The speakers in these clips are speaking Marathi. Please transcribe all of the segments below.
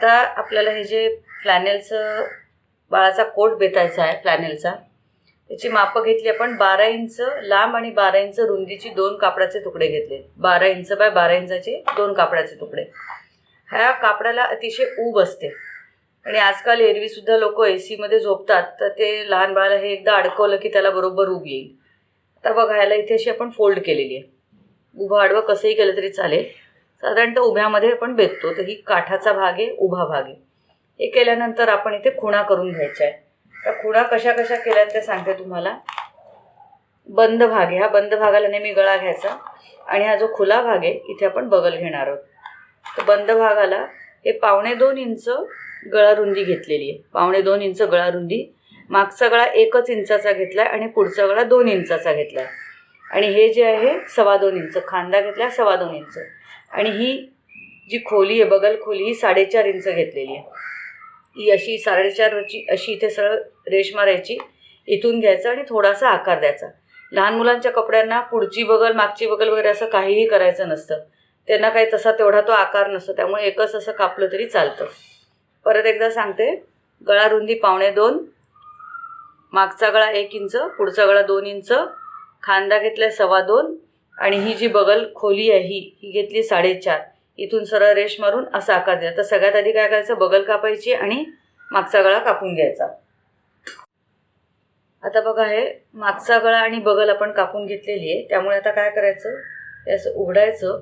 आता आपल्याला हे जे फ्लॅनेलचं बाळाचा कोट बेतायचा आहे फ्लॅनेलचा त्याची मापं घेतली आपण बारा इंच लांब आणि बारा इंच रुंदीची दोन कापडाचे तुकडे घेतले. बारा इंच बाय बारा इंचाचे दोन कापडाचे तुकडे. ह्या कापडाला अतिशय ऊब असते. आणि आजकाल एरवीसुद्धा लोक ए सीमध्ये झोपतात तर ते लहान बाळाला हे एकदा अडकवलं की त्याला बरोबर ऊब येईल. आता बघायला इथे अशी आपण फोल्ड केलेली आहे. उभं आडवं कसंही केलं तरी चालेल. साधारणतः उभ्यामध्ये आपण बेततो तर ही काठाचा भाग आहे उभा भाग आहे. हे केल्यानंतर आपण इथे खुणा करून घ्यायच्या आहे. त्या खुणा कशा कशा केल्या ते सांगते तुम्हाला. बंद भाग आहे. हा बंद भागाला नेहमी गळा घ्यायचा आणि हा जो खुला भाग आहे इथे आपण बगल घेणार आहोत. तर बंद भागाला हे पावणे दोन इंच गळा रुंदी घेतलेली आहे. पावणे दोन इंच गळा रुंदी. मागचा गळा एकच इंचाचा घेतला आहे आणि पुढचा गळा दोन इंचाचा घेतला आहे आणि हे जे आहे सव्वा दोन इंच. खांदा घेतला आहे सव्वा दोन इंच. आणि ही जी खोली आहे बगल खोली ही साडेचार इंच घेतलेली आहे. ही अशी साडेचारची अशी इथे सरळ रेश मारायची इथून घ्यायचं आणि थोडासा आकार द्यायचा. लहान मुलांच्या कपड्यांना पुढची बगल मागची बगल वगैरे असं काहीही करायचं नसतं. त्यांना काही तसा तेवढा तो आकार नसतो. त्यामुळे एकच असं कापलं तरी चालतं. परत एकदा सांगते. गळा रुंदी पावणे दोन. मागचा गळा एक इंच पुढचा गळा दोन इंच. खांदा घेतला सव्वा दोन. आणि ही जी बगल खोली आहे ही ही घेतली साडेचार. इथून सरळ रेश मारून असा आकार द्या तर सगळ्यात आधी काय करायचं? बगल कापायची आणि मागचा गळा कापून घ्यायचा. आता बघा हे मागचा गळा आणि बगल आपण कापून घेतलेली आहे. त्यामुळे आता काय करायचं? हे असं उघडायचं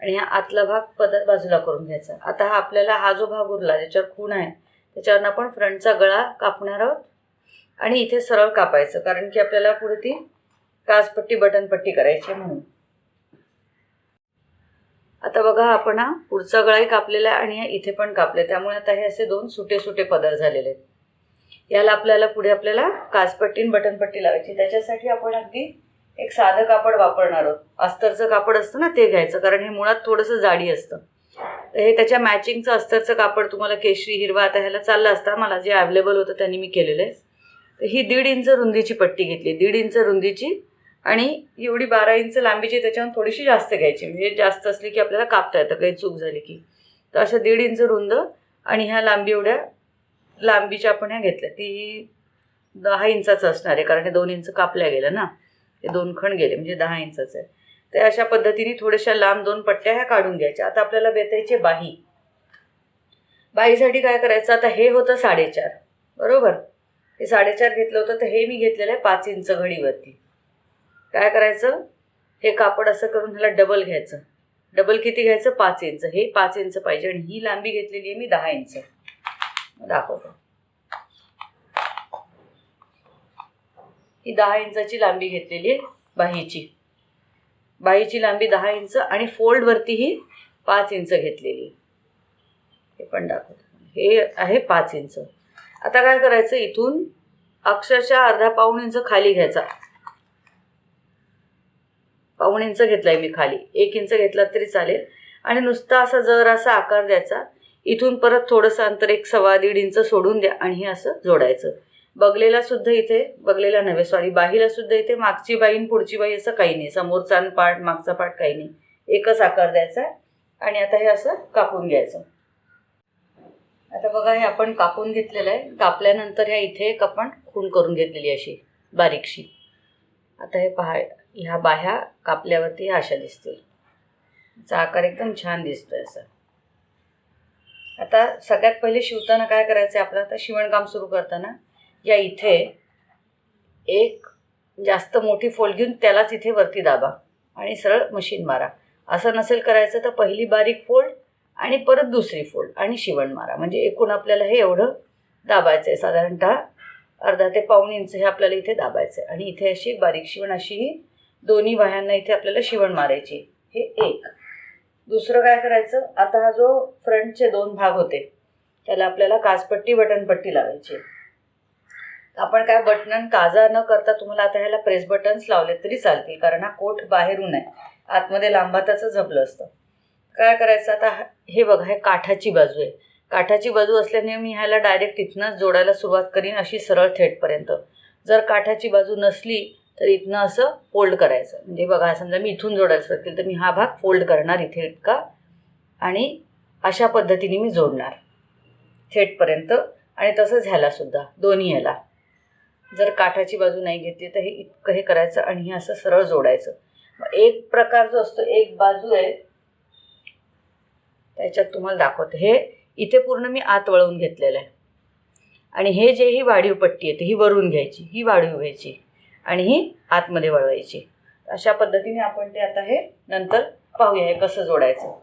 आणि हा आतला भाग पदर बाजूला करून घ्यायचा. आता हा आपल्याला हा जो भाग उरला ज्याच्यावर खूण आहे त्याच्यावरनं आपण फ्रंटचा गळा कापणार आहोत आणि इथे सरळ कापायचं. कारण की आपल्याला पुढे ती काचपट्टी बटनपट्टी करायची आहे म्हणून. आता बघा आपण हा पुढचा गळाही कापलेला आहे आणि इथे पण कापले त्यामुळे आता हे असे दोन सुटे सुटे पदर झालेले आहेत. याला आपल्याला पुढे आपल्याला काचपट्टी आणि बटनपट्टी लावायची त्याच्यासाठी आपण अगदी एक साधं कापड वापरणार आहोत. अस्तरचं कापड असतं ना ते घ्यायचं कारण हे मुळात थोडंसं जाडी असतं. तर हे त्याच्या मॅचिंगचं अस्तरचं कापड तुम्हाला केशरी हिरवा आता ह्याला चाललं असता. मला जे अवेलेबल होतं त्यांनी मी केलेलं आहे. तर ही दीड इंच रुंदीची पट्टी घेतली दीड इंच रुंदीची आणि एवढी बारा इंच लांबीची त्याच्यावर थोडीशी जास्त घ्यायची. म्हणजे जास्त असली की आपल्याला कापता येतं काही चूक झाली की. तर अशा दीड इंच रुंद आणि ह्या लांबी एवढ्या लांबीच्या आपण ह्या घेतल्या. ती दहा इंचाचं असणार आहे कारण हे दोन इंच कापल्या गेलं ना. हे दोन खण गेले म्हणजे दहा इंचाचं आहे. तर अशा पद्धतीने थोड्याशा लांब दोन पट्ट्या ह्या काढून घ्यायच्या. आता आपल्याला बेतायचे बाही. बाहीसाठी काय करायचं? आता हे होतं साडेचार. बरोबर? हे साडेचार घेतलं होतं तर हे मी घेतलेलं आहे पाच इंच घडीवरती. काय करायचं? हे कापड असं करून ह्याला डबल घ्यायचं. डबल किती घ्यायचं? पाच इंच. हे पाच इंच पाहिजे आणि ही लांबी घेतलेली आहे मी दहा इंच. दाखवतो. ही दहा इंचाची लांबी घेतलेली आहे बाहीची. बाहीची लांबी दहा इंच आणि फोल्डवरती ही पाच इंच घेतलेली हे पण दाखवतो. हे आहे पाच इंच. आता काय करायचं? इथून अक्षरशः अर्धा पाऊण इंच खाली घ्यायचा. पाऊण इंच घेतलाय आहे मी खाली. एक इंच घेतला तरी चालेल. आणि नुसता असा जर असा आकार द्यायचा इथून परत थोडंसं अंतर एक सव्वा दीड इंच सोडून द्या आणि हे असं जोडायचं. बगलेला सुद्धा इथे बगलेला नव्हे सॉरी बाहीला सुद्धा इथे मागची बाई आणि पुढची बाई असं काही नाही. समोरचा पाठ मागचा पाठ काही नाही. एकच आकार द्यायचा आणि आता हे असं कापून घ्यायचं. आता बघा हे आपण कापून घेतलेलं आहे. कापल्यानंतर ह्या इथे एक आपण खूण करून घेतलेली अशी बारीकशी. आता हे पहा ह्या बाह्या कापल्यावरती अशा दिसतील याचा आकार एकदम छान दिसतोय असं. आता सगळ्यात पहिले शिवताना काय करायचं आहे आपलं? आता शिवणकाम सुरू करताना या इथे एक जास्त मोठी फोल्ड घेऊन त्यालाच इथे वरती दाबा आणि सरळ मशीन मारा. असं नसेल करायचं तर पहिली बारीक फोल्ड आणि परत दुसरी फोल्ड आणि शिवण मारा. म्हणजे एकूण आपल्याला हे एवढं दाबायचं आहे साधारणतः अर्धा ते पाऊण इंच हे आपल्याला इथे दाबायचं आहे आणि इथे अशी बारीक शिवण अशी ही दोन्ही बाह्यांना इथे आपल्याला शिवण मारायची हे एक. दुसरं काय करायचं? आता हा जो फ्रंटचे दोन भाग होते त्याला आपल्याला काचपट्टी बटनपट्टी लावायची आपण काय बटन काजा न करता तुम्हाला आता ह्याला प्रेस बटन्स लावले तरी चालतील कारण हा कोट बाहेरून आहे. आतमध्ये लांबाताचं झपलं असतं. काय करायचं? आता हे बघा हे काठाची बाजू आहे. काठाची बाजू असल्याने मी ह्याला डायरेक्ट इथनंच जोडायला सुरुवात करीन अशी सरळ थेटपर्यंत जर काठाची बाजू नसली तर इथनं असं फोल्ड करायचं. म्हणजे बघा समजा मी इथून जोडायला सुरुवात केली तर मी हा भाग फोल्ड करणार इथे इतका. आणि अशा पद्धतीने मी जोडणार. थेटपर्यंत. आणि तसंच ह्यालासुद्धा दोन्ही ह्याला. जर काठाची बाजू नाही घेतली तर हे इतकं हे करायचं आणि हे असं सरळ जोडायचं. एक प्रकार जो असतो एक बाजू आहे त्याच्यात तुम्हाला दाखवते. हे इथे पूर्ण मी आत वळवून घेतलेलं आहे. आणि हे जे ही वाढीव पट्टी आहे ही वरून घ्यायची ही वाढीव घ्यायची. आणि ही आतमध्ये वळवायची. अशा पद्धतीने आपण ते आता हे नंतर पाहूया हे कसं जोडायचं.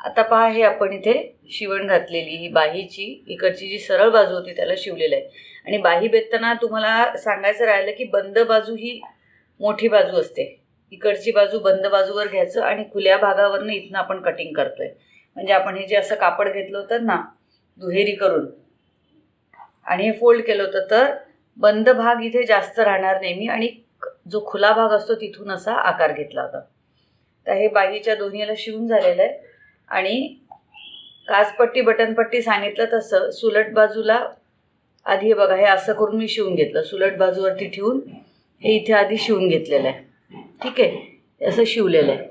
आता पहा हे आपण इथे शिवण घातलेली ही बाहीची इकडची जी सरळ बाजू होती त्याला शिवलेलं आहे. आणि बाही बेतताना तुम्हाला सांगायचं राहिलं की बंद बाजू ही मोठी बाजू असते. इकडची बाजू बंद बाजूवर घ्यायचं आणि खुल्या भागावरनं इथनं आपण कटिंग करतोय. म्हणजे आपण हे जे असं कापड घेतलं होतं ना दुहेरी करून आणि हे फोल्ड केलं होतं तर बंद भाग इथे जास्त राहणार नेहमी आणि जो खुला भाग असतो तिथून असा आकार घेतला होता. तर हे बाहीच्या दोन्हीला शिवून झालेलं आहे. आणि काचपट्टी बटनपट्टी सांगितलं तसं सुलट बाजूला आधी हे बघा हे असं करून मी शिवून घेतलं. सुलट बाजूवरती ठेवून हे इथे आधी शिवून घेतलेलं आहे. ठीक आहे? असं शिवलेलं आहे.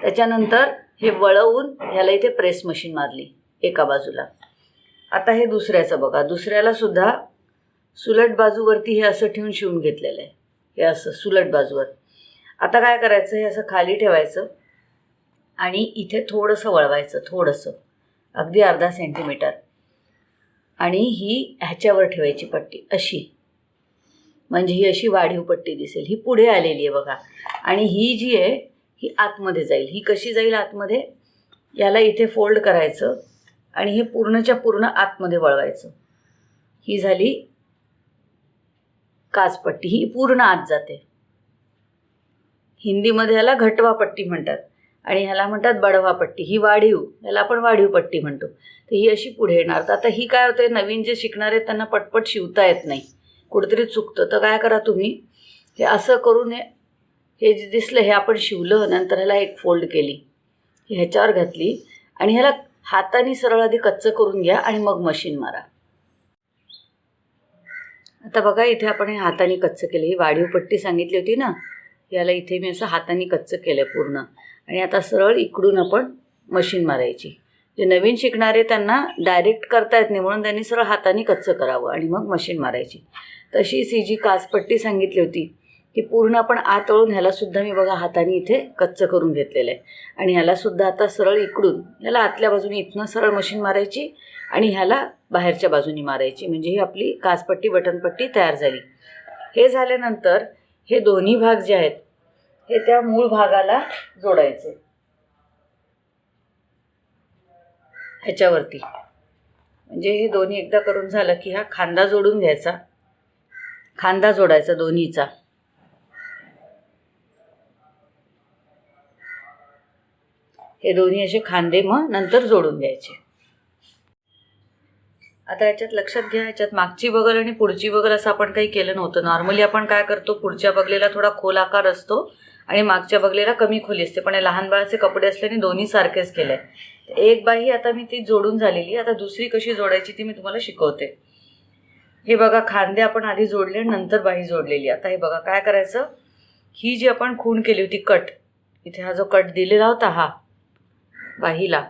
त्याच्यानंतर हे वळवून ह्याला इथे प्रेस मशीन मारली एका बाजूला. आता हे दुसऱ्याचं बघा. दुसऱ्याला सुद्धा सुलट बाजूवरती हे असं ठेवून शिवून घेतलेलं आहे. हे असं सुलट बाजूवर. आता काय करायचं? हे असं खाली ठेवायचं आणि इथे थोडंसं वळवायचं थोडंसं. अगदी अर्धा सेंटीमीटर आणि ही ह्याच्यावर ठेवायची पट्टी अशी. म्हणजे ही अशी वाढीव पट्टी दिसेल. ही पुढे आलेली आहे बघा. आणि ही जी आहे ही आतमध्ये जाईल. ही कशी जाईल आतमध्ये? याला इथे फोल्ड करायचं आणि हे पूर्णच्या पूर्ण आतमध्ये वळवायचं. ही झाली काचपट्टी ही पूर्ण आत जाते. हिंदीमध्ये ह्याला घटवा पट्टी म्हणतात आणि ह्याला म्हणतात बडवा पट्टी. ही वाढीव ह्याला आपण वाढीव पट्टी म्हणतो. तर ही अशी पुढे येणार. तर आता ही काय होते नवीन जे शिकणारे त्यांना पटपट शिवता येत नाही. कुठेतरी चुकतं. तर काय करा तुम्ही? हे असं करून हे हे जे दिसलं हे आपण शिवलं नंतर ह्याला एक फोल्ड केली. ह्याच्यावर घातली आणि ह्याला हाताने सरळ आधी कच्चं करून घ्या आणि मग मशीन मारा. आता बघा इथे आपण हे हाताने कच्चं केलं. ही वाढीव पट्टी सांगितली होती ना याला इथे मी असं हाताने कच्चं केलं आहे पूर्ण. आणि आता सरळ इकडून आपण मशीन मारायची. जे नवीन शिकणारे त्यांना डायरेक्ट करता येत नाही म्हणून त्यांनी सरळ हाताने कच्चं करावं आणि मग मशीन मारायची. तशीच ही जी काचपट्टी सांगितली होती की पूर्ण आपण आत वळून ह्यालासुद्धा मी बघा हाताने इथे कच्चं करून घेतलेलं आहे. आणि ह्यालासुद्धा आता सरळ इकडून ह्याला आतल्या बाजूने इथनं सरळ मशीन मारायची आणि ह्याला बाहेरच्या बाजूनी मारायची. म्हणजे ही आपली काचपट्टी बटनपट्टी तयार झाली. हे झाल्यानंतर हे दोन्ही भाग जे आहेत हे त्या मूळ भागाला जोडायचे. ह्याच्यावरती. म्हणजे हे दोन्ही एकदा करून झालं की हा खांदा जोडून घ्यायचा. खांदा जोडायचा दोन्हीचा. हे दोन्ही असे खांदे मग नंतर जोडून घ्यायचे. आता याच्यात लक्षात घ्या याच्यात मागची बगल आणि पुढची बगल असं आपण काही केलं नव्हतं. नॉर्मली आपण काय करतो पुढच्या बगलेला थोडा खोल आकार असतो आणि मागच्या बगलेला कमी खोली असते. पण लहान बाळाचे कपडे असल्याने दोन्ही सारखेच केले एक बाही आता मी ती जोडून झालेली आता दुसरी कशी जोडायची ती मी तुम्हाला शिकवते. हे बघा खांदे आपण आधी जोडले नंतर बाही जोडलेली. आता हे बघा काय करायचं? ही जी आपण खूण केली होती कट. इथे हा जो कट दिलेला होता हा बाहीला.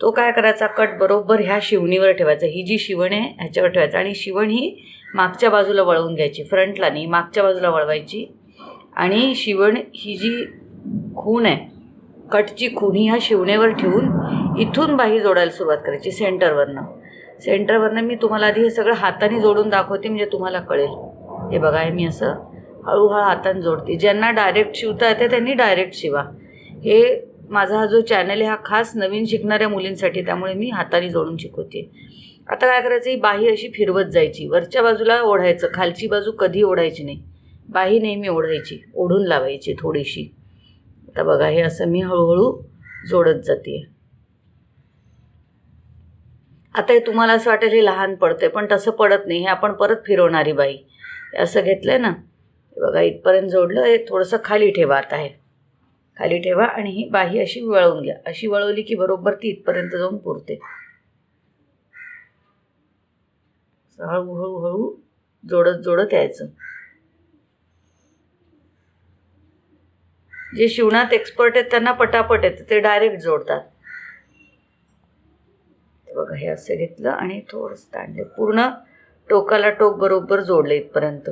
तो काय करायचा? कट बरोबर ह्या शिवणीवर ठेवायचा. ही जी शिवण आहे ह्याच्यावर ठेवायचं. आणि शिवण ही मागच्या बाजूला वळवून घ्यायची. फ्रंटला नाही मागच्या बाजूला वळवायची. आणि शिवण ही जी खूण आहे कटची खूण ही ह्या शिवणेवर ठेवून इथून बाही जोडायला सुरुवात करायची सेंटरवरनं. सेंटरवरनं मी तुम्हाला आधी हे सगळं हाताने जोडून दाखवते म्हणजे तुम्हाला कळेल. हे बघा हे मी असं हळूहळू हाताने जोडते. ज्यांना डायरेक्ट शिवता येते त्यांनी डायरेक्ट शिवा. हे माझा हा जो चॅनल आहे हा खास नवीन शिकणाऱ्या मुलींसाठी त्यामुळे मी हाताने जोडून शिकवते. आता काय करायचं ही बाही अशी फिरवत जायची. वरच्या बाजूला ओढायचं खालची बाजू कधी ओढायची नाही. बाही नेहमी ओढायची ओढून लावायची थोडीशी. आता बघा हे असं मी हळूहळू जोडत जाते. आता हे तुम्हाला असं वाटेल हे लहान पडते पण तसं पडत नाही. हे आपण परत फिरवणारी बाई. असं घेतलं आहे ना बघा इथपर्यंत जोडलं हे थोडंसं खाली ठेवा आता हे. खाली ठेवा आणि ही बाही अशी वळवून घ्या. अशी वळवली की बरोबर ती इथपर्यंत जाऊन पुरते. हळू जोडत जोडत यायचं. जे शिवणात एक्सपर्ट आहेत त्यांना पटापट येतं. ते डायरेक्ट जोडतात. बघा हे असं घेतलं आणि थोडंसं ताणले पूर्ण टोकाला टोक बरोबर जोडलं इथपर्यंत.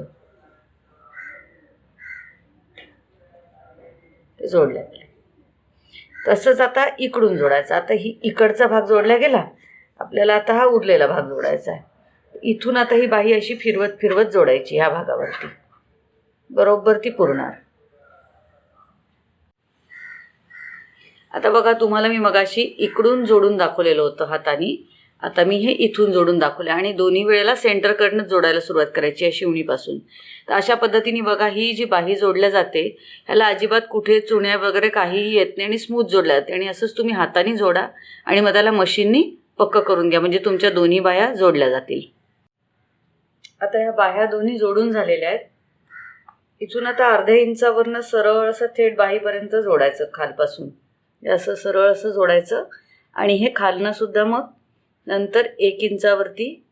जोडल्या गेल्या. तसंच आता इकडून जोडायचं. आता ही इकडचा भाग जोडला गेला आपल्याला आता हा उरलेला भाग जोडायचा आहे. इथून आता ही बाही अशी फिरवत फिरवत जोडायची ह्या भागावरती. बरोबर ती पुरणार. आता बघा तुम्हाला मी मगाशी इकडून जोडून दाखवलेलं होतं हाताने. आता मी हे इथून जोडून दाखवले आणि दोन्ही वेळेला सेंटरकडनं जोडायला सुरुवात करायची आहे शिवणीपासून. तर अशा पद्धतीने बघा ही जी बाही जोडल्या जाते ह्याला अजिबात कुठे चुण्या वगैरे काहीही येत नाही आणि स्मूथ जोडल्या जाते आणि असंच तुम्ही हाताने जोडा आणि मग त्याला मशीननी पक्क करून घ्या म्हणजे तुमच्या दोन्ही बाह्या जोडल्या जातील. आता ह्या बाह्या दोन्ही जोडून झालेल्या आहेत. इथून आता अर्ध्या इंचावरनं सरळ असं थेट बाहीपर्यंत जोडायचं खालपासून. हे असं सरळ असं जोडायचं आणि हे खालनं सुद्धा मग नंतर एक इंचावरती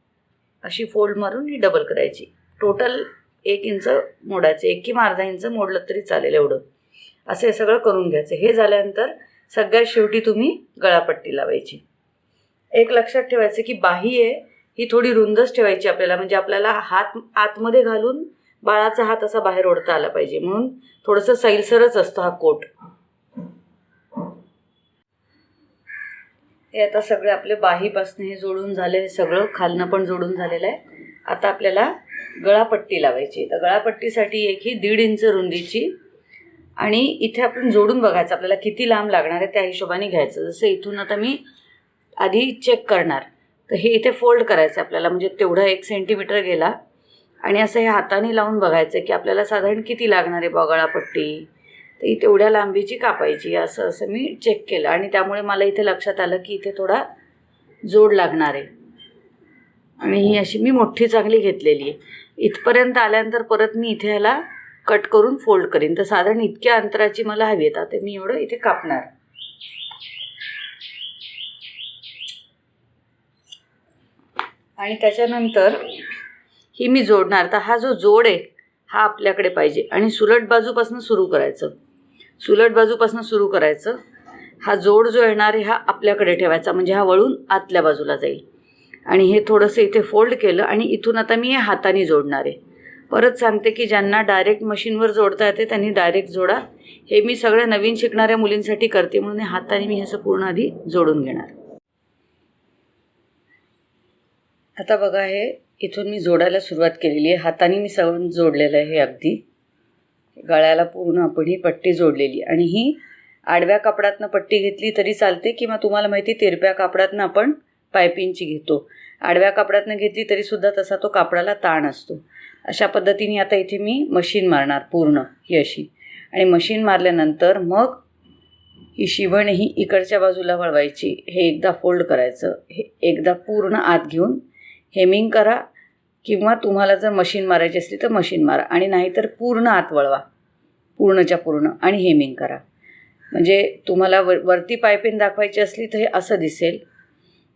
अशी फोल्ड मारून ही डबल करायची. टोटल एक इंच मोडायचं एक किंवा अर्धा इंच मोडलं तरी चालेल एवढं. असं हे सगळं करून घ्यायचं. हे झाल्यानंतर सगळ्यात शेवटी तुम्ही गळापट्टी लावायची. एक लक्षात ठेवायचं की बाही आहे ही थोडी रुंदच ठेवायची आपल्याला. म्हणजे आपल्याला हात आतमध्ये घालून बाळाचा हात असा बाहेर ओढता आला पाहिजे. म्हणून थोडंसं सैलसरच असतो हा कोट. हे आता सगळे आपले बाहीपासून हे जोडून झाले हे सगळं खालनं पण जोडून झालेलं आहे. आता आपल्याला गळापट्टी लावायची तर गळापट्टीसाठी एक ही दीड इंच रुंदीची आणि इथे आपण जोडून बघायचं आपल्याला किती लांब लागणार आहे त्या हिशोबाने घ्यायचं. जसं इथून आता मी आधी चेक करणार. तर हे इथे फोल्ड करायचं आपल्याला म्हणजे तेवढा एक सेंटीमीटर गेला. आणि असं हे हाताने लावून बघायचं की आपल्याला साधारण किती लागणार आहे बा गळापट्टी. तर तेवढ्या लांबीची कापायची असं असं मी चेक केलं. आणि त्यामुळे मला इथे लक्षात आलं की इथे थोडा जोड लागणार आहे. आणि ही अशी मी मोठी चांगली घेतलेली आहे. इथपर्यंत आल्यानंतर परत मी इथे ह्याला कट करून फोल्ड करीन. तर साधारण इतक्या अंतराची मला हवी येतात ते मी एवढं इथे कापणार. आणि त्याच्यानंतर ही मी जोडणार. तर हा जो जोड आहे हा आपल्याकडे पाहिजे. आणि सुलट बाजूपासून सुरू करायचं. सुलट बाजूपासून सुरू करायचं. हा जोड जो येणार आहे हा आपल्याकडे ठेवायचा म्हणजे हा वळून आतल्या बाजूला जाईल. आणि हे थोडंसं इथे फोल्ड केलं आणि इथून आता मी हे हाताने जोडणार आहे. परत सांगते की ज्यांना डायरेक्ट मशीनवर जोडता येते त्यांनी डायरेक्ट जोडा. हे मी सगळ्या नवीन शिकणाऱ्या मुलींसाठी करते म्हणून हाताने मी असं पूर्ण आधी जोडून घेणार. आता बघा हे इथून मी जोडायला सुरुवात केलेली आहे. हाताने मी सगळं जोडलेलं आहे हे अगदी. गळ्याला पूर्ण आपण ही पट्टी जोडलेली. आणि ही आडव्या कापडातनं पट्टी घेतली तरी चालते किंवा तुम्हाला माहिती तिरप्या कापडातनं आपण पायपिंगची घेतो. आडव्या कापडातनं घेतली तरीसुद्धा तसा तो कापडाला ताण असतो. अशा पद्धतीने आता इथे मी मशीन मारणार पूर्ण ही अशी. आणि मशीन मारल्यानंतर मग ही शिवण ही इकडच्या बाजूला वळवायची. हे एकदा फोल्ड करायचं. हे एकदा पूर्ण आत घेऊन हेमिंग करा. किंवा तुम्हाला जर मशीन मारायची असली तर मशीन मारा आणि नाहीतर पूर्ण आत वळवा. पूर्णच्या पूर्ण आणि हेमिंग करा. म्हणजे तुम्हाला वर वरती पायपिन दाखवायची असली तर हे असं दिसेल.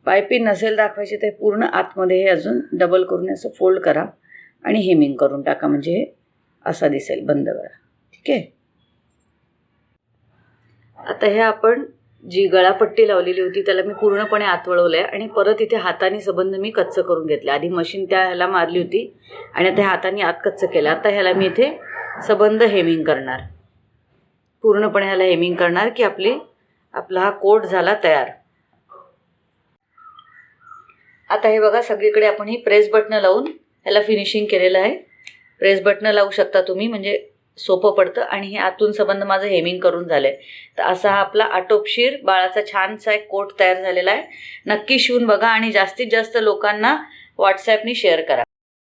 पायपिन नसेल दाखवायची तर पूर्ण आतमध्ये हे अजून डबल करून असं फोल्ड करा आणि हेमिंग करून टाका. म्हणजे हे असा दिसेल. बंद करा. ठीक आहे? आता हे आपण जी गळापट्टी लावलेली होती त्याला मी पूर्णपणे आत वळवलं आहे आणि परत इथे हाताने सबंध मी कच्चं करून घेतलं. आधी मशीन त्या ह्याला मारली होती आणि आता हाताने आत कच्चं केलं. आता ह्याला मी इथे सबंध हेमिंग करणार. पूर्णपणे ह्याला हेमिंग करणार की आपली आपला हा कोट झाला तयार. आता हे बघा सगळीकडे आपण ही प्रेस बटणं लावून ह्याला फिनिशिंग केलेलं आहे. प्रेस बटणं लावू शकता तुम्ही म्हणजे सोपं पडतं आणि हे आतून संबंध माझं हेमिंग करून झालं आहे तर असा हा आपला आटोपशीर बाळाचा छानसा एक कोट तयार झालेला आहे. नक्की शिवून बघा आणि जास्तीत जास्त लोकांना व्हॉट्सॲपनी शेअर करा.